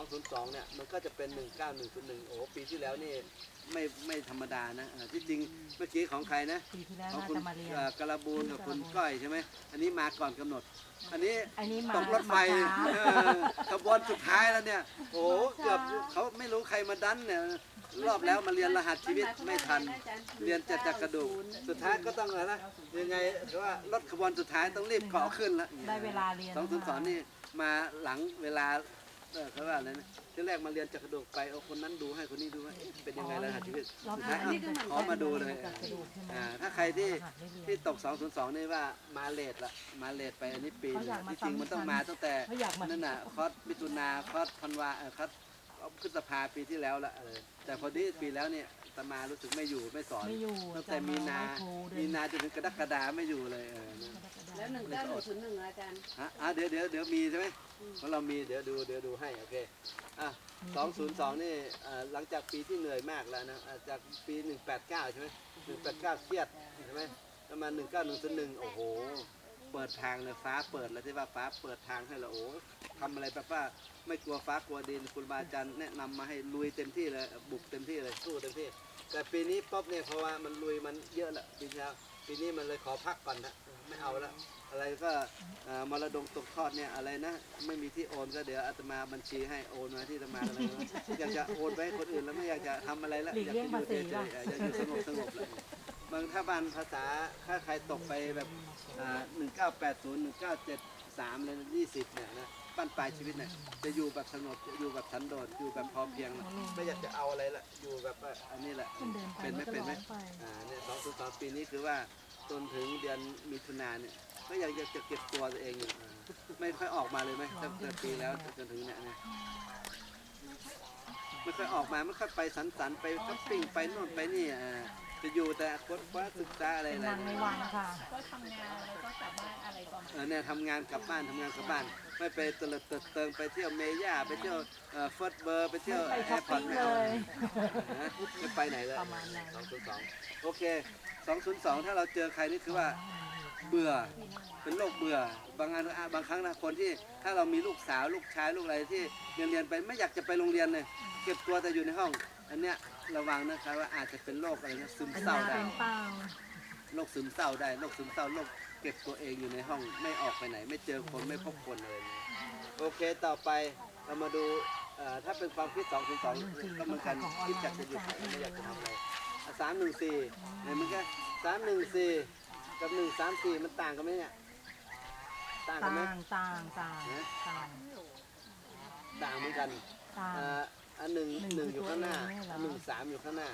202 เนี่ย มันก็จะเป็น 19101 โอ้โหปีที่แล้วนี่ไม่ไม่ธรรมดานะเออที่จริงเมื่อกี้ของใครนะ ปีที่แล้วของน่าคุณจะมาเรียน เอ่อกระบูลกับคุณกระบูล ก้อยใช่ไหม อันนี้มาก่อนกำหนด อันนี้อันนี้มาตกรถไฟมาช้า เออขบวนสุดท้ายแล้วเนี่ย โอ้โหเกือบเขาไม่รู้ใครมาดันเนี่ย รอบแล้วมาเรียนรหัสชีวิตไม่ทัน เรียนจัดจักกระดูก สุดท้ายก็ต้องอะไรนะ ยังไงถือว่ารถขบวนสุดท้ายต้องรีบเกาะขึ้นแล้วได้เวลาเรียน สองศูนย์สองนี่มาหลังเวลา เออเขาว่าอะไรนะที่แรกมาเรียนจักกระดูกไปเอาคนนั้นดูให้คนนี้ดูให้เอ๊ะเป็นยังไงรหัสชีวิตรอบสุดหน้าท้ายนี่ก็เหมือนขอมาดูเลยกับกระดูกใช่ไหมอ่าถ้าใครที่รหัสได้เรียนที่ตก 202 นี่ว่ามาเลทละมาเลทไปอันนี้ปีหนึงเขาอยากมาที่จริงมันต้องมาตั้งแต่เขาอยากมานั่นน่ะคอร์สมิถุนาคอร์สธันวาเออคอร์ สพฤษภาปีที่แล้วละเออแต่พอดีปีแล้วเนี่ยอาตมารู้สึกไม่อยู่ไม่สอนไม่อยู่ตั้งแต่มีนา จะมาไหว้ครูด้วย มีนาจนถึงกรกฎาไม่อยู่เลยเออนะ แล้วหนึ่งเก้าหนึ่งศูนย์หนึ่งอาจารย์ฮะอะเดี๋ยวเดี๋ยวเดี๋ยวมีใช่ไหมเพราะเรามีเดี๋ยวดูเดี๋ยวดูให้โอเคอะ202นี่เอ่อหลังจากปีที่เหนื่อยมากแล้วนะอะจากปี189ใช่ไหม189เครียดใช่ไหมแล้วมา19101โอ้โห เปิดทางเลยฟ้าเปิดแล้วที่ว่าฟ้าเปิดทางให้เราโอ้ทำอะไรแบบว่าไม่กลัวฟ้ากลัวดินคุณบาอาจารย์แนะนำมาให้ลุยเต็มที่เลยบุกเต็มที่เลยสู้เต็มที่ แต่ปีนี้ป๊อบเนี่ยเพราะว่ามันลุยมันเยอะละปีที่แล้ปีนี้มันเลยขอพักก่อนนะไม่เอาละอะไรก็มรดงตกทอดเนี่ยอะไรนะ ไม่มีที่โอนก็เดี๋ยวอาตมาบัญชีให้โอนมาที่อาตมาอะไรอยากจะโอนไปให้คนอื่นแล้วไม่อยากจะทำอะไรแล้วอยากจะอยู่ภาษีเฉยๆอยากอยู่สงบสงบๆเลย บางถ้าบานภาษาถ้าใครตกไปแบบหนึ่งเก้าแปดศูนย์หนึ่งเก้าเจ็ดสามเลยยี่สิบเนี่ยนะบ้านปลายชีวิตเนี่ยจะอยู่แบบสงบจะอยู่แบบสันโดษอยู่แบบพอเพียงนะไม่อยากจะเอาอะไรละอยู่แบบว่าอันนี้แหละมันเดินไปเป็นไหมมันก็เป็นไหมร้องไปอ่าเนี่ยสองศูนย์สองปีนี้คือว่าจนถึงเดือนมิถุนาเนี่ยก็ยังจะเก็บตัวตัวเองอยู่อ่าไม่ค่อยออกมาเลยไหมตั้งแต่ปีแล้วจนถึงเนี่ยนะไม่ค่อยออกมาไม่ค่อยไปสันสันๆไปช้อปปิ้งไปโน่นไปนี่อ่า จะอยู่แต่ค้นคว้าศึกษาอะไรเป็นอะไรวันในวันค่ะ ก็ทำงานแล้วก็กลับบ้านอะไรประมาณเออเนี่ยทำงานกลับบ้านทำงานกลับบ้าน ไม่ไปเตลิดเติดเติงไปเที่ยวเมย่าไปเที่ยวเอ่อเฟิร์สเบอร์ไปเที่ยวไม่ไปช้อปปิ้งไม่เลเอายนะไม่ไปไหนเลยประมาณนั้น สองศูนย์สองโอเคสองศูนย์สองถ้าเราเจอใครนี่คือว่าเบื่อเป็นโรคเบื่อ บางงานบางครั้งนะคนที่ถ้าเรามีลูกสาวลูกชายลูกอะไรที่เรียนเรียนไปไม่อยากจะไปโรงเรียนเลยเก็บตัวแต่อยู่ในห้อง อันเนี้ย ระวังนะครับว่าอาจจะเป็นโรคอะไรนะซึมเป็นเศร้ามาได้เป็นเปล่าโรคซึมเศร้าได้โรคซึมเศร้าโรคเก็บตัวเองอยู่ในห้องไม่ออกไปไหน ไม่เจอคนไม่พบคนเลยโอเคต่อไปเรามาดูเอ่อถ้าเป็นความคิดสองถึงสองก็เหมือนกันคิดอยากจะหยุดไม่อยากจะทำอะไรสามหนึ่งสี่เห็นไหมครับสามหนึ่งสี่กับหนึ่งสามสี่มันต่างกันไหมเนี่ยต่างกันไหมต่างต่างต่างนะต่างต่างเหมือนกันต่างอ่า อันหนึ่งหนึ่งหนึ่งอยู่ข้างหน้าคือตัวเองเนี่ยเหรออันหนึ่งสามอยู่ข้างหน้า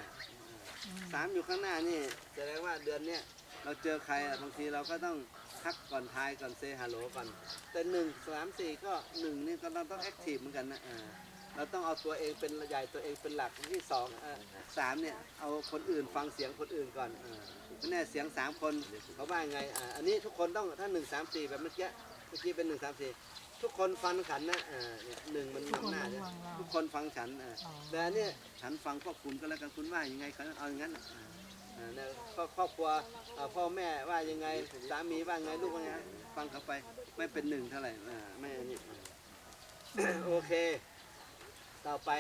อืมสามอยู่ข้างหน้านี่แสดงว่าเดือนเนี้ยเราเจอใครอะบางทีเราก็ต้องทักก่อนทายก่อนเซฮัลโหลก่อนแต่หนึ่งสามสี่ก็หนึ่งนี่ก็เราต้องแอคทีฟเหมือนกันนะอ่าเราต้องเอาตัวเองเป็นใหญ่ตัวเองเป็นหลักที่สองอ่าสามเนี่ยเอาคนอื่นฟังเสียงคนอื่นก่อนอ่าไม่แน่เสียงสามคนเขาว่าไงอ่าอันนี้ทุกคนต้องถ้าหนึ่งสามสี่แบบเมื่อกี้เมื่อกี้เป็นหนึ่งสามสี่ ทุกคนฟังขันนะอ่าเนี่ยหนึ่งมันทุกคนนำหน้าต้องเนี่ยฟังเราทุกคนฟังฉันอ่าอ๋อแต่อันเนี่ยฉันฟังพวกคุณก็แล้วกันคุณว่ายังไงเขาเอาอย่างนั้นอะอ่าอ่าเนี่ยครอบครอบครัวอ่าพ่อแม่ว่ายังไงสามีว่าไงลูกว่าไงฟังเขาไปไม่เป็นหนึ่งเท่าไหร่อ่าไม่อันนี้อ่าโอเค ต่อไป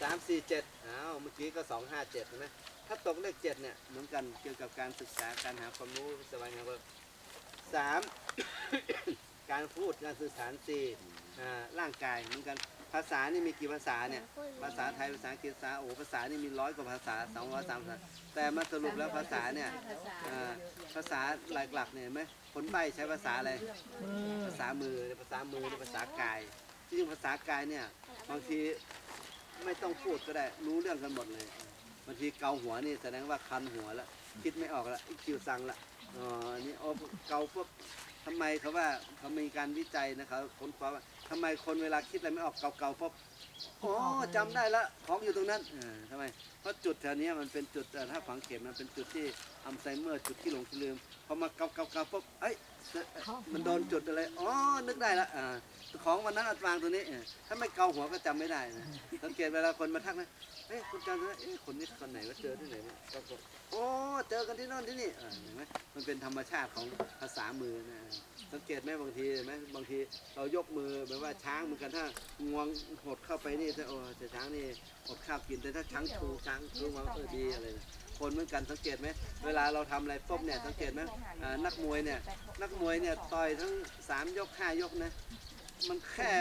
สามสี่เจ็ดอ้าวเมื่อกี้ก็สองห้าเจ็ดใช่ไหมถ้าตกเลขเจ็ดเนี่ยเหมือนกันเกี่ยวกับการศึกษาการหาความรู้สบายงานเวิร์กสาม การพูดการสื่อสารสี่อ่าร่างกายเหมือนกันภาษานี่มีกี่ภาษาเนี่ยภาษาไทยภาษาอังกฤษภาษาโอ้ภาษานี่มีร้อยกว่าภาษาสองร้อยสามภาษาแต่มาสรุปแล้วภาษาเนี่ยอ่าภาษาหลักๆเนี่ยเห็นไหมคนใบ้ใช้ภาษาอะไรมือภาษามือภาษามือภาษากายที่จริงภาษากายเนี่ยบางทีไม่ต้องพูดก็ได้รู้เรื่องกันหมดเลยบางทีเกาหัวนี่แสดงว่าคันหัวแล้วคิดไม่ออกแล้วอีคิวซังละอ๋ออันนี่โอ้เกาพวก ทำไมเขาว่าเขามีการวิจัยนะครับค้นคว้าว่าทำไมคนเวลาคิดอะไรไม่ออกเกาเกาๆพบอ๋อจำได้ละของอยู่ตรงนั้นเออทำไมเพราะจุดแถวนี้มันเป็นจุดเอ่อถ้าฝังเข็มมันเป็นจุดที่อัลไซเมอร์จุดที่หลงที่ลืมพอมาเกาเกาเกาปุ๊บเอ้ยมันโดนจุดอะไรอ๋อนึกได้ละอ่าของวันนั้นอัดวางตัวนี้เออถ้าไม่เกาหัวก็จำไม่ได้นะสังเกตเวลาคนมาทักนะ เอ้ยคุณจำได้ไหมเอ้ยคนนี้คนไหนว่าเจอที่ไหนวะก็บอกโอ้เจอกันที่โน่นที่นี่อ่าเห็นไหมมันเป็นธรรมชาติของภาษามือนะสังเกตไหมบางทีเห็นไหมบางทีเรายกมือแบบว่าช้างเหมือนกันถ้างวงหดเข้าไปนี่ถ้าโอ้แต่ช้างนี่อดข้าวกินแต่ถ้าช้างชูช้างชูมาเออดีอะไรนะคนเหมือนกันสังเกตไหมเวลาเราทำอะไรปุ๊บเนี่ยสังเกตไหมอ่านักมวยเนี่ยนักมวยเนี่ยต่อยทั้งสามยกห้ายกนะมันแค่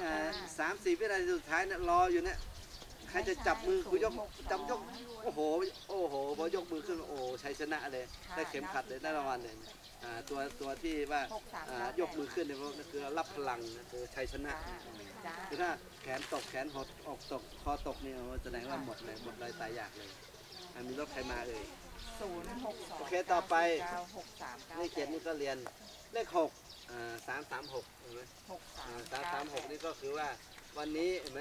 อ่าสามสี่วินาทีสุดท้ายเนี่ยรออยู่เนี่ย ใครจะจับมือกูยกจำยกโอ้โหโอ้โหพอยกมือขึ้นโอ้ชัยชนะเลยได้เข็มขัดเลยได้รางวัลเลยอ่าตัวตัวที่ว่าอ่ายกมือขึ้นเนี่ยก็คือรับพลังนะคือชัยชนะคือถ้าแขนตกแขนหดอกตกคอตกเนี่ยโอ้แสดงว่าหมดเลยหมดเลยตายอยากเลยอ่ามีรถใครมาเอ่ยศูนย์หกสองโอเคต่อไปเก้าหกสามเก้าเลขเจ็ดนี่ก็เรียนเลขหกอ่าสามสามหกเห็นไหมหกสามสามสามหกนี่ก็คือว่า วันนี้เห็นไหม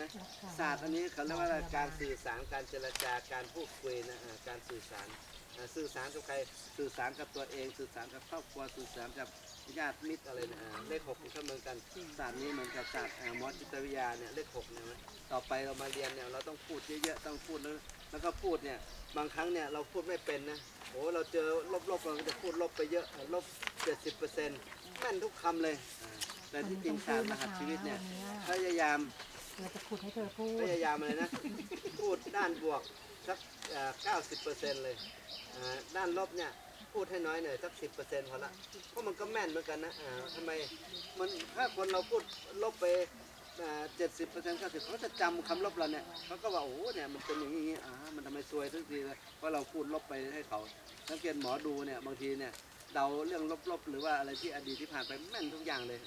ศาสตร์อันนี้เขาเรียกว่าการสื่อสารการเจรจาการพูดคุยนะการสื่อสารสื่อสารกับใครสื่อสารกับตัวเอง สื่อสารกับครอบครัวสื่อสารกับญาติมิตรอะไรนะเลขหกนี่ก็เหมือนกันศาสตร์นี้เหมือนกับศาสตร์มอจิตวิทยาเนี่ยเลขหกเนี่ยนะต่อไปเรามาเรียนเนี่ยเราต้องพูดเยอะๆต้องพูดแล้วแล้วก็พูดเนี่ยบางครั้งเนี่ยเราพูดไม่เป็นนะโอ้เราเจอลบๆเราจะพูดลบไปเยอะลบเจ็ดสิบเปอร์เซ็นต์แม่นทุกคำเลย แต่ที่จริงศาสตร์รหัสชีวิตเนี่ยพยายามเราจะขุดให้เธอพูดพยายามอะไรนะ พูดด้านบวกสักเก้าสิบเปอร์เซ็นต์เลยอ่าด้านลบเนี่ยพูดให้น้อยหน่อยสักสิบเปอร์เซ็นต์พอละเพราะมันก็แม่นเหมือนกันนะอ่าทำไมมันถ้าคนเราพูดลบไปเจ็ดสิบเปอร์เซ็นต์เก้าสิบเขาจะจำคำลบเราเนี่ยเขาก็ว่าโอ้โหเนี่ยมันเป็นอย่างนี้อ่ามันทำไมซวยทุกทีเลยเพราะเราพูดลบไปให้เขาสังเกตหมอดูเนี่ยบางทีเนี่ย เดาเรื่องลบๆ หรือว่าอะไรที่อดีตที่ผ่านไปแม่นทุกอย่างเลย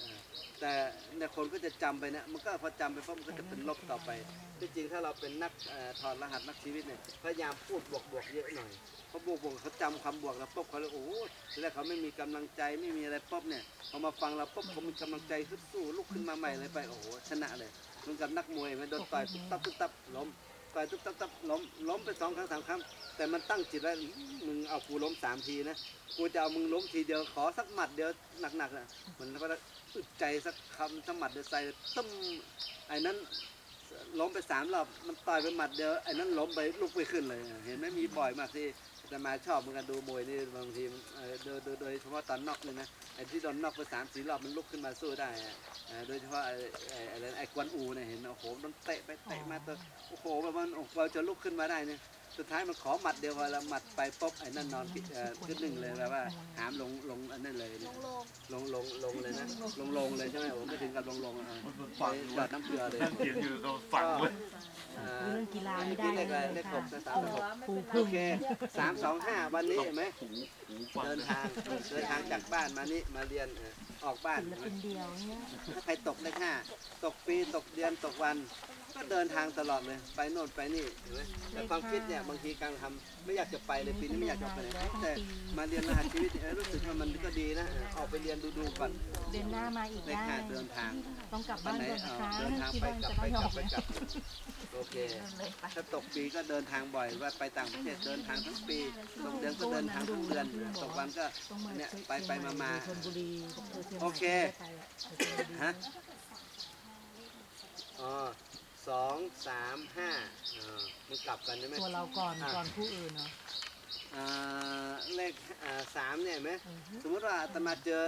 แต่เนี่ยคนก็จะจำไปเนี่ยมันก็พอจำไปเพราะมันก็จะเป็นลบต่อไปที่จริงถ้าเราเป็นนักอถอดรหัสนักชีวิตเนี่ยพยายามพูดบวกๆเยอะหน่อยเพราะบวกๆเขาจำคำบวกแล้วปุ๊บเขาเลยโอ้โหทีแรกเขาไม่มีกำลังใจไม่มีอะไรปุ๊บเนี่ยพอมาฟังเราปุ๊บเขามีกำลังใจฮึดสู้ลุกขึ้นมาใหม่เลยไปโอ้โหชนะเลยเหมือนกับนักมวยมันโดนต่อยตุ๊บตับตุ๊บตับล้ม ต่อยตุ๊บตับตับล้มล้มไปสองครั้งสามครั้งแต่มันตั้งจิตแล้วมึงเอากูล้มสามทีนะกูจะเอามึงล้มทีเดียวขอสักหมัดเดียวหนักๆนะมันก็อึดใจสักคำสักหมัดเดียวใส่ตึ้มไอ้นั้นล้มไปสามรอบมันต่อยไปหมัดเดียวไอ้นั้นล้มไปลุกไปขึ้นเลย เห็นไหมมีบ่อยมากที่ จะมาชอบมันก็ดูมวยนี่บางทีเออโดยโดยเฉพาะตอนน็อกเลยนะไอ้ที่โดนน็อกไปสามสี่รอบมันลุกขึ้นมาสู้ได้เออโดยเฉพาะไอ้ไอ้ไอ้กวนอูเนี่ยเห็นโอ้โหโดนเตะไปเตะมาตัวโอ้โหแบบมันโอ้โหเราจะลุกขึ้นมาได้เนี่ย สุดท้ายมันขอหมัดเดียวพอแล้วหมัดไปปุ๊บไอ้นั่นนอนคิดเอ่อขึ้นหนึ่งเลยแบบว่าหามลงลงอันนั้นเลยเนี่ยลงลงลงเลยนะลงลงเลยใช่ไหมผมไม่ถึงกับลงลงอะไปหยอดน้ำเกลือเลยนั่งเขียนอยู่ก็ฝังเลยอ่าเรื่องกีฬาไม่ได้เลขอะไรเลยเลขหค่ะกสามหกครูโอพึ่งเคสามสองห้าวันนี้เห็นไหมหูหูฟังเดินทางเดินทางจากบ้านมานี่มาเรียนเออออกบ้านศิลปินเดียวเนี่ยถ้าใครตกเลขห้าตกปีตกเดือนตกวัน ก็เดินทางตลอดเลย ไปโน่นไปนี่เห็นไหมแต่ความคิดเนี่ยบางทีการทำไม่อยากจะไปเลยปีนี้ไม่อยากจะไปไหนแต่มาเรียนรหัสชีวิตเนี่ยเออรู้สึกว่ามันก็ดีนะเออออกไปเรียนดูดูๆก่อนเดือนหน้ามาอีกเลขได้ห้าเดินทางต้องกลับวับ้านนไหนก่อนเอนะคะอเดินทางที่ไปบ้านกลับจะไปไม่กอลัอบกไปกลับโอเคถ้าตกปีก็เดินทางบ่อยว่าไปต่างประเทศเดินทางทั้งปีตกเดือนก็เดินทางทั้งเดือนตกวันก็ต้องมาเนี่ยเชียงไปไปมามา ชลบุรีชียงใหม่โอเคไม่ได้ไปอะฮะอ๋อ สองสามห้าอ่ามันกลับกันใช่ไหมตัวเราก่อนอะก่อนผู้อื่นเนาะอ่าเลขอ่าสามเนี่ยเห็นไหมอือฮึสมมติว่าอาตมาเจอ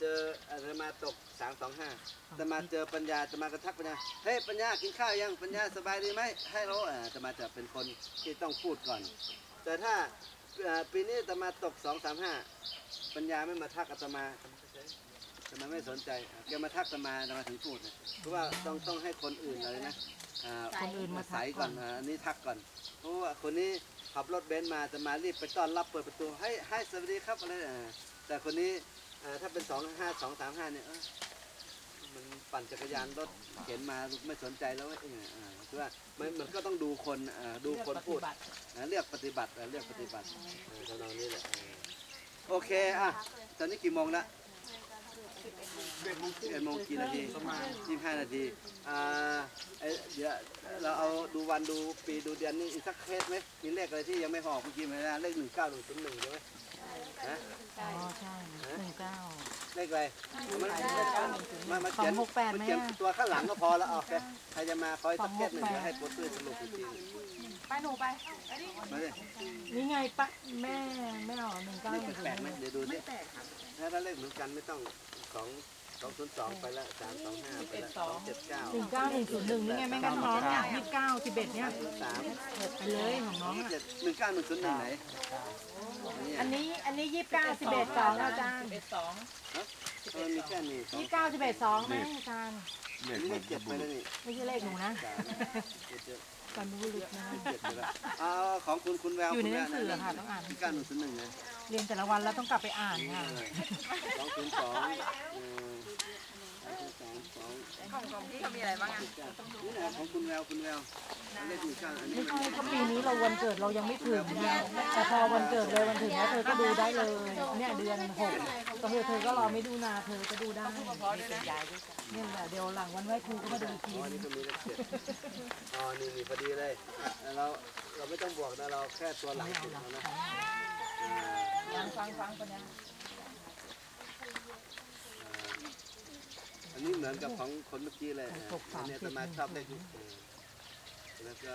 เจออาตมาตกสามสองห้าอาตมาเจอปัญญาอาตมากระทักปัญญาเฮ้ยปัญญากินข้าวยังปัญญาสบายดีไหมให้เราอ่าอาตมาจะเป็นคนที่ต้องพูดก่อน แต่ถ้าอ่าปีนี้อาตมาตกสองสามห้าปัญญาไม่มาทักอาตมาอาตมาไม่สนใจอะแกมาทักอาตมาอาตมาถึงพูดนะเพราะว่าต้องต้องให้คนอื่นอะไรนะ อ่าคนอื่นมาใสทักก่ก่ออนนอ่าอันนี้ทักก่อนเพราะว่าคนนี้ขับรถเบนซ์มาจะมารีบไปต้อนรับเปิดประตูให้ให้สวัสดีครับอะไรอ่าแต่คนนี้อ่าถ้าเป็นสองห้าสองสามห้าเนี่ยเอ้ยมันปั่นจักรยานรถเข็นมาไม่สนใจแล้วเว้ยเอออ่าคือว่ามันมันก็ต้องดูคนอ่าดูคนพูดอ่าเลือกปฏิบัติอ่าเลือกปฏิบัติอ่าทำนองนี้แหละอ่าโอเคอะตอนนี้กี่โมงละสิบ เอ็ดโมงกี่นาทีประมาณยี่สิบห้านาทีอ่าเอ้เดี๋ยวเราเอาดูวันดูปีดูเดือนนี่อีกสักเคสไหมมีเลขอะไรที่ยังไม่ออกเมื่อกี้ไหมนะเลขหนึ่งเก้าหนึ่งศูนย์หนึ่งใช่ไหมฮะอ๋อใช่หนึ่งเก้าเลขอะไรมันมามาเขียนมาเขียนตัวข้างหลังก็พอแล้วเอาโอเคใครจะมาคอยสักเคสหนึ่งสองหกแปดเดี๋ยวให้โปรตุ้ยสรุปอีกทีไปหนูไปมาดินี่ไงปะแม่แม่ออหนึ่งเก้าเลหขนึ่งแปลกไหมเดี๋ยวดูดิถ้าถ้าเลขเหมือนกันไม่ต้อง องสองศูนย์สองไปละสามสองห้าไปละสองเจ็ดเก้าหนึ่งเก้าหนึ่งศูนย์หนึ่งนี่ไงแม่กันน้องเนี่ยยี่สิบเก้าสิบเอ็ดเนี่ยสามไปเลยของน้องอะเจ็ดหนึ่งเก้าหนึ่งศูนย์หนึ่งไหนอันนี้อันนี้ยี่สิบเก้าสิบเอ็ดสองอาจารย์เป็นสองเออมีแค่นี้สองยี่สิบเก้าสิบเอ็ดสองไหมอาจารย์เลอัขนนี้เลมันขเจ็ดไปแล้วนี่ไม่ใช่เลขหนูนะ สามเจ็ดเจ็ดกันบุรุษนะเจ็ดไปแล้วเอาของคุณคุณแววอยู่ในคุณหแวนัวงสือค่ะต้องอ่านหนึ่งเก้าหนึ่งศูนย์หนึ่งนะเรียนแต่ละวันแล้วต้องกลับไปอ่านค่ะสองศูนย์สอง ของของพี่เขามีอะไรบ้างอะนี่นะครับของคุณแววคุณแววไม่ใช่ก็ปีนี้เราวันเกิดเรายังไม่ถึงนะแต่พอวันเกิดเลยวันถึงแล้วเธอก็ดูได้เลยเนี่ยเดือนหกก็คือเธอก็รอไม่ดูนาเธอก็ดูได้เนี่ยแหละเดี๋ยวหลังวันไหว้ครูก็มาดูอีทีอ๋อนี่ก็มีเลขเจ็ดอ๋อนี่มีพอดีเลยเราเราไม่ต้องบวกนะเราแค่ตัวหลังสุดแล้นะฟังฟังคนนี้ อันนี้เหมือนกับของคนเมื่อกี้เลยอันนี้จะมาชอบเลขนี้แล้วก็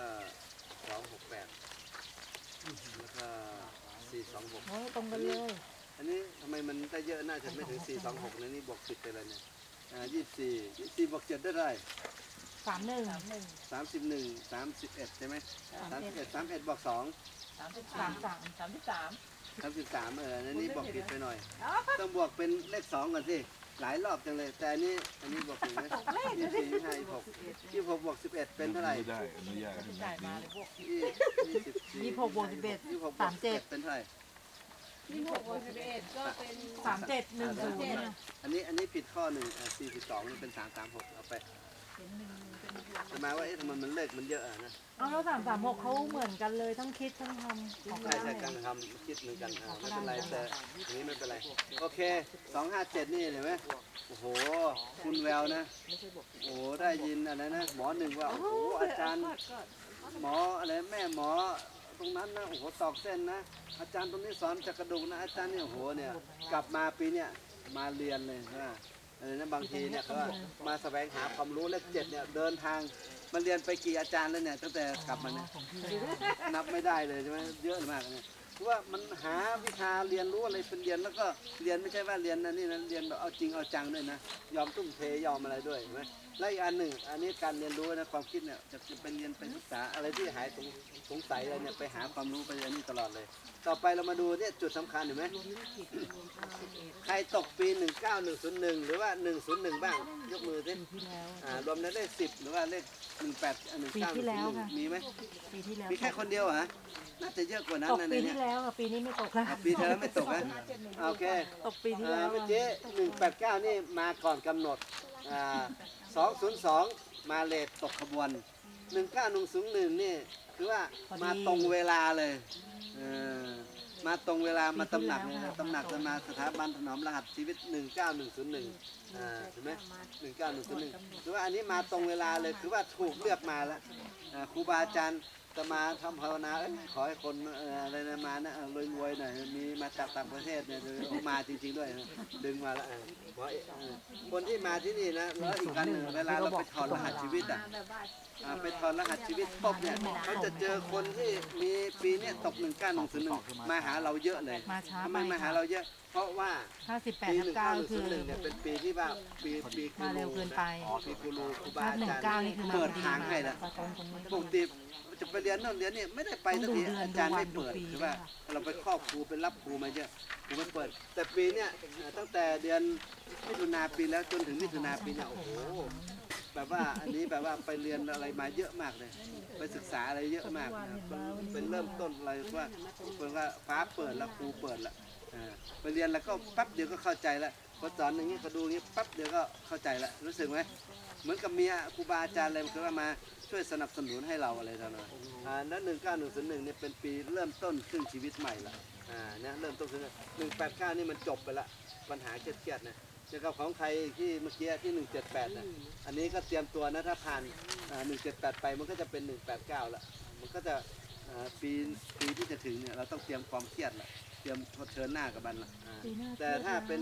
สองหกแปดแล้วก็สี่สองหกโอ้ยตรงกันเลยอันนี้ทำไมมันได้เยอะน่าจะไม่ถึงสี่สองหกนะนี่บวกสิบไปเลยเนี่ยอ่ายี่สิบสี่ยี่สิบสี่บวกเจ็ดได้ไรสามหนึ่ง สามสิบหนึ่งสามสิบเอ็ดใช่ไหมสามสิบเอ็ดสามเอ็ดบวกสอง สามสิบสาสามมสาม สามสิบสาม สามสิบสามเอออันนี้บวกผิดไปหน่อย ต้องบวกเป็นเลขสองก่อนสิ หลายรอบจังเลย แต่อันนี้อันนี้บวกผิดไหมยี่สิบสี่ยี่สิบห้ายี่สิบหกยี่สิบหกบวกสิบเอ็ดเป็นเท่าไหร่ไม่ได้อนุญาตให้จ่ายมัมานเลยพวกยี่ยี่สิบสี่ยี่สิบหกบวกสิบเอ็ดยี่สิบหกบวสากมสิบเจ็เอ็ดดเป็นเท่าไหร่ยี่สิบหกบวกสิบเอ็ดก็เป็นสามเจ็ดหนึ่งศูนย์เนี่ยอันนี้อันนี้ผิดข้อหนึ่งสี่สิบสองมันเป็นสามสามหกเอาไป จะมาว่าเอ๊ะทำไมมันเลขมันเยอะอะนะเอาแล้วสามสามหกเขาเหมือนกันเลยทั้งคิดทั้งทำของใช่ได้ใช่การทำคิดเหมือนกันอ่าไม่เป็นไรแต่อย่างนี้ไม่เป็นไร โอเคสองห้าเจ็ดนี่เห็นไหมโอ้โห คุณแววนะ โอ้โหได้ยินอะไรนะ หมอหนึ่งว่า โอ้โหอาจารย์ หมออะไรแม่หมอตรงนั้นนะโอ้โหตอกเส้นนะ อาจารย์ตรงนี้สอนจากกระดูกนะ อาจารย์เนี่ยโอ้โหเนี่ย กลับมาปีเนี่ยมาเรียนเลยว่า อะไรนะบางทีเนี่ยเขาว่ามาแสวงหาความรู้เลขเจ็ดเนี่ยเดินทางมาเรียนไปกี่อาจารย์แล้วเนี่ยตั้งแต่กลับมาเนี่ยของพี่นับไม่ได้เลยใช่ไหมเยอะมากเลย เพราะว่ามันหาวิชาเรียนรู้อะไรเป็นเรียนแล้วก็เรียนไม่ใช่ว่าเรียนนะนี่นะเรียนแบบเอาจริงเอาจังด้วยนะยอมตุ้มเทยอมอะไรด้วยเห็นไหมและอีกอันหนึ่ง อันนี้การเรียนรู้นะความคิดเนี่ยจะจะไปเรียนไปศึกษาอะไรที่หายสงสงสัยอะไรเนี่ยไปหาความรู้ไปเรียนนี่ตลอดเลย ต่อไปเรามาดูเนี่ยจุดสำคัญเห็นไหมใครตกปี 19101 หรือว่า 101 บ้าง ยกมือสิปีที่แล้วอ่ารวมในเลข10 หรือว่าเลข 18ปีที่แล้วค่ะ19มีไหมปีที่แล้วมีแค่คนเดียวเหรอน่าจะเยอะกว่านั้นตกนะในปีเนี้ที่ยแล้วอะปีนี้ไม่ตกแล้วอะปีที่แล้วไม่ตกนะโอเคตกปีที่อ่าแล้วเมื่ออะกี้หนึ่งแปดเก้านี่มาก่อนกำหนดอ่าสองศูนย์สองมาเลทตกขบวนหนึ่งเก้าหนึ่งศูนย์หนึ่งนี่คือว่ามาตรงเวลาเลยเออมาตรงเวลามาตำหนักเลยนะตำหนักจะมาสถาบันถนอมรหัสชีวิตหนึ่งเก้าหนึ่งศูนย์หนึ่งอ่าเห็นไหมหนึ่งเก้าหนึ่งศูนย์หนึ่งคือว่าอันนี้มาตรงเวลาเลยคือว่าถูกเลือกมาแล้วอ่าครูบาอาจารย์ จะมาทำภาวนาเอ้ยขอให้คนเอ่ออะไรนะมานะรวยรวยๆหน่อยมีมาจากต่างประเทศเนี่ยเดี๋ยวเอามาจริง ๆ ด้วยนะดึงมาแล้วอะหมอเอ๊ะเออคนที่มาที่นี่นะแล้วอีกอันหนึ่งเวลาเราไปถอดรหัสชีวิตอะอ่าไปถอดรหัสชีวิตปุ๊บเนี่ยเขาจะเจอคนที่มีปีเนี้ยตกหนึ่งเก้าหนึ่งศูนย์หนึ่งมาหาเราเยอะเลยมาช้าทำไปไมมาหาเราเยอะ เพราะว่าห้าสิบแปดปีทับหนึ่งเก้าเก้าหนึ่งคืศูอนย์หนึ่งเนี่ยเป็นปีที่ว่าปีปีกูมาเร็วเกินไปปีกูรูครูบาถ้าอาหนึ่งจารย์เก้านี่คือมาเปิพดอดีทางให้แล้วตรงตรงนี้ ปกติจะไปเรียนโน่นเรียนนี่ไม่ได้ไปสักทีต้องดูเดือนอาจารย์ไม่ดูวันเปิดดูปี ใช่ป่ะด้วยค่ะเราไปครอบครูไปรับครูมาเยอะครูไม่เปิด แต่ปีเนี้ยเอ่อตั้งแต่เดือนมิถุนาปีแล้วจนถึงมิถุนาปีเนี้ยโอ้โห แบบว่าอันนี้แบบว่าไปเรียนอะไรมาเยอะมากเลย ไปศึกษาอะไรเยอะมากนะเป็นเป็นเริ่มต้นอะไรว่าเป็นว่าฟ้าเปิดแล้วครูเปิดแล้วอ่าไปเรียนแล้วก็แป๊บเดียวก็เข้าใจแล้วพอสอนอย่างนี้เขาดูอย่างนี้แป๊บเดียวก็เข้าใจแล้วรู้สึกไหมเหมือนกับเมียครูบาอาจารย์อะไรมันคือว่ามาช่วยสนับสนุนให้เราอะไรต่างๆอ่าแล้วหนึ่งเก้าหนึ่งศูนย์หนึ่งเนี่ยเป็นปีเริ่มต้นครึ่งชีวิตใหม่ละอ่าเนี่ยเริ่มต้นคือหนึ่งแปดเก้านี่มันจบไปละปัญหาเครียดๆนะ จจะกับของใครที่เมื่อกี้ที่หนึ่งเจ็ดแปดนะอันนี้ก็เตรียมตัวนะถ้าผ่านหนึ่งเจ็ดแปดไปมันก็จะเป็นหนึ่งแปดเก้าละมันก็จะอ่าปีปีที่จะถึงเนี่ยเราต้องเตรียมความเครียดละเตรียมเผชิญหน้ากับมันละอ่าปีหน้าแต่ถ้าเป็น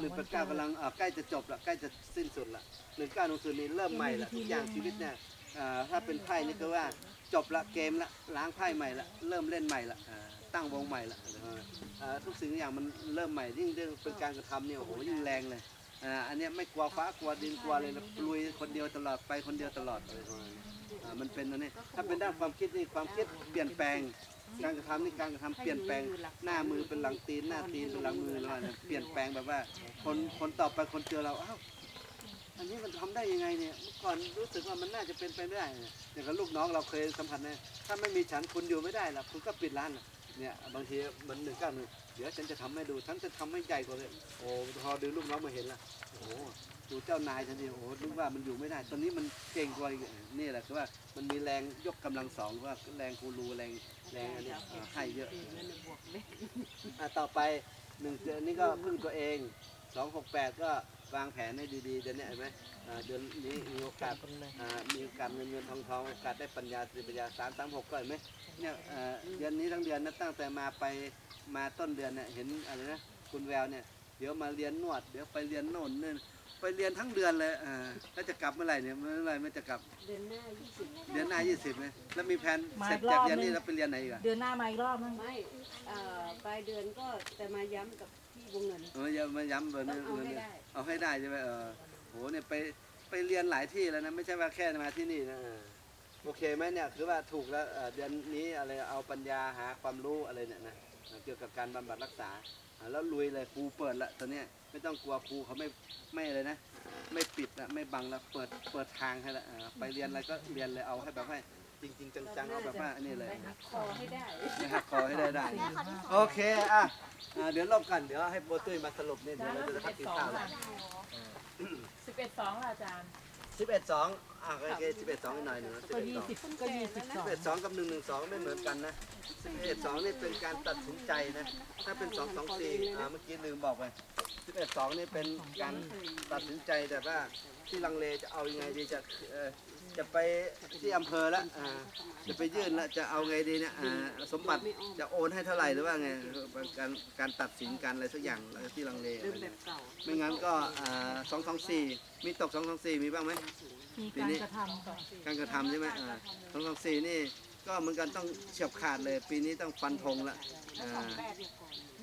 หนึ่งแปดเก้ากำลังอ่าใกล้จะจบละใกล้จะสิ้นสุดละหนึ่งเก้าหนึ่งศูนย์นี้เริ่มใหม่ละทุกอย่างชีวิตเนี่ยอ่าถ้าเป็นไพ่นี่คือว่าจบละเกมละล้างไพ่ใหม่ละเริ่มเล่นใหม่ละอ่า ตั้งวงใหม่ละอ่าทุกสิ่งทุกอย่างมันเริ่มใหม่ยิ่งเรื่องเป็นการกระทำเนี่ยโอ้โหยิ่งแรงเลยอ่าอันเนี้ยไม่กลัวฟ้ากลัวดินกลัวเลยนะลุยคนเดียวตลอดไปคนเดียวตลอดอะไรประมาณนี้อ่ามันเป็นอันนี้ถ้าเป็นด้านความคิดนี่ความคิดเปลี่ยนแปลง การกระทำนี่การกระทำเปลี่ยนแปลงหน้ามือเป็นหลังตีนหน้าตีนเป็นหลังมือแล้วเนี่ยเปลี่ยนแปลงแบบว่า คนคนต่อไปคนเจอเราอ้าวอันนี้มันทำได้ยังไงเนี่ยเมื่อก่อนรู้สึกว่ามันน่าจะเป็นไปไม่ได้เนี่ยอย่างกับลูกน้องเราเคยสัมผัสนะถ้าไม่มีฉันคุณอยู่ไม่ได้หรอกคุณก็ปิดร้านน่ะ เนี่ยบางทีมันหนึ่งก้าหนึ่งเดี๋ยวฉันจะทำให้ดูฉันจะทำให้ใหญ่กว่าเลยโอ้พอดูลูกน้องมาเห็นละโอ้โหดูเจ้านายฉันดิโอ้โหนึกว่ามันอยู่ไม่ได้ ตอนนี้มันเก่งกว่าอีกนี่แหละคือว่ามันมีแรงยกกำลังสองว่าแรงกูรูแรงแรงอันนี้เอ่อให้เยอะอะต่อไปหนึ่งเดือนนี้ก็พึ่งตัวเองสองหกแปดก็ วางแผนให้ดีๆเดือนนี้เห็นไหมอ่าเดือนนี้มีโอกาสอ่ามีโอกาสเงินเงินทองทองโอกาสได้ปัญญาสติปัญญาสามสามหกก็เห็นไหมเนี่ยเอ่อเดือนนี้ทั้งเดือนนะตั้งแต่มาไปมาต้นเดือนเนี่ยเห็นอะไรนะคุณแววเนี่ยเดี๋ยวมาเรียนนวด เดี๋ยวไปเรียนโน่นนี่ไปเรียนทั้งเดือนเลยอ่าแล้วจะกลับเมื่อไหร่เนี่ยเมื่อไหร่ไม่จะกลับเดือนหน้ายี่สิบเดือนหน้ายี่สิบไหมแล้วมีแผนมาเสร็จอีกรจากอบเรียนนึนี้งแล้วไปเรียนไหนอีกอะ เดือนหน้ามาอีกรอบนึง ไม่เอ่อปลายเดือนก็จะมาย้ำกับพี่ วงเงินเอออย่ามาย้ำเบอร์ต้อนี้งเอาให้ได้ เอาให้ได้ใช่ไหมเออโหเนี่ยไปไปเรียนหลายที่แล้วนะไม่ใช่ว่าแค่มาที่นี่นะเออโอเคไหมเนี่ยคือว่าถูกแล้วเอ่อเดือนนี้อะไรเอาปัญญาหาความรู้อะไรเนี่ยนะเอ่อเกี่ยวกับการบำบัดรักษาอ่าแล้วลุยเลยครูเปิดละตอนเนี้ยไม่ต้องกลัวครูเขาไม่ไม่เลยนะ ไม่ปิดละไม่บังละเปิดเปิดทางให้ละเออไปเรียนอะไรก็เรียนเลยเอาให้แบบให้ จริง ๆ จังๆเอาแบบว่าอันนี้เลยไปหักคอให้ได้นะฮะขอให้ได้ได้โอเคอะอ่าเดี๋ยวรอบกันเดี๋ยวให้โบตุ้ยมาสรุปเนี่ยเดี๋ยวเราจะพักกินข้าวแล้วสิบเอ็ดสองล่ะอาจารย์สิบเอ็ดสอง อะโอเคสิบเอ็ดสองอีกหน่อยหนึ่งก็ยี่สิบก็ยี่สิบสสิอบงเอ็ดสองกับหนึ่งหนึ่งสองไม่เหมือนกันนะสิบเอ็ดสองนี่เป็นการตัดสินใจนะ ถ้าเป็นสองสองสี่อ่าเมื่อกี้ลืมบอกไปสิบเอ็ดสองนี่เป็นการตัดสินใจแต่ว่าที่ลังเลจะเอายังไงดีจะเอ่อจะไปที่อำเภอละอ่าจะไปยื่นละจะเอาไงดีเนี่ยอ่าสมบัติจะโอนให้เท่าไหร่หรือว่าไงการการตัดสินการอะไรสักอย่างแล้วที่ลังเลไรเนี่ยไม่งั้นก็สองสองสี่ มีตกสองสองสี่มีบ้างไหม มีการกระทำก่อนการกระทำใช่ไหมอ่าสองสองสี่นี่ก็เหมือนกันต้องเฉียบขาดเลย ปีนี้ต้องฟันธงละอ่า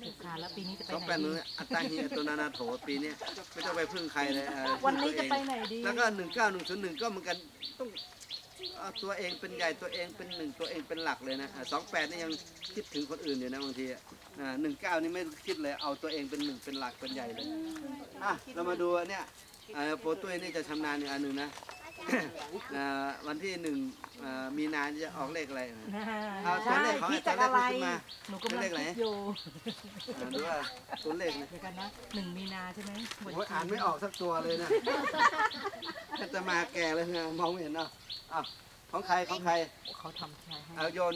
ถูกขาดแล้วปีนี้จะไปสองไหแปดนนึดีงอัตตาฮีอัตโตนานาโถปีนี้ไม่ต้องไปพึ่งใครเลยอ่าวันนี้พึ่จะงไปตัวเองไหนดีแล้วก็หนึ่งเก้าหนึ่งศูนย์หนึ่งก็เหมือนกันต้องเอาตัวเองเป็นใหญ่ตัวเองเป็นหนึ่งตัวเองเป็นหลักเลยนะสองแปดนี่ยังคิดถึงคนอื่นอยู่นะบางทีอ่าหนึ่งเก้านี่ไม่คิดเลยเอาตัวเองเป็นหนึ่งเป็นหลักเป็นใหญ่เลยอะเรามาดูอันเนี่ย อ่าโปรตุ้ยนี่จะชำนาญอีกอันหนึ่งนะอ่าวันที่หนึ่งอ่ามีนาจะออกเลขอะไรนะ เอาตัวใช่เลขของคิดจากอะไรตัวเลขขึ้นมาหนูกำลังตัวเลขไหนคิดอยู่อ่าดูว่าตัวเลขเนี่ยเดี๋ยวกันนะหนึ่งมีนาใช่ไหมโอ้ยอ่านไม่ออกสักตัวเลยนะจะมาแก่เลยนะมองไม่เห็นเนาะอ้าวของใครของใครเขาทำใช่ให้ เอาโยน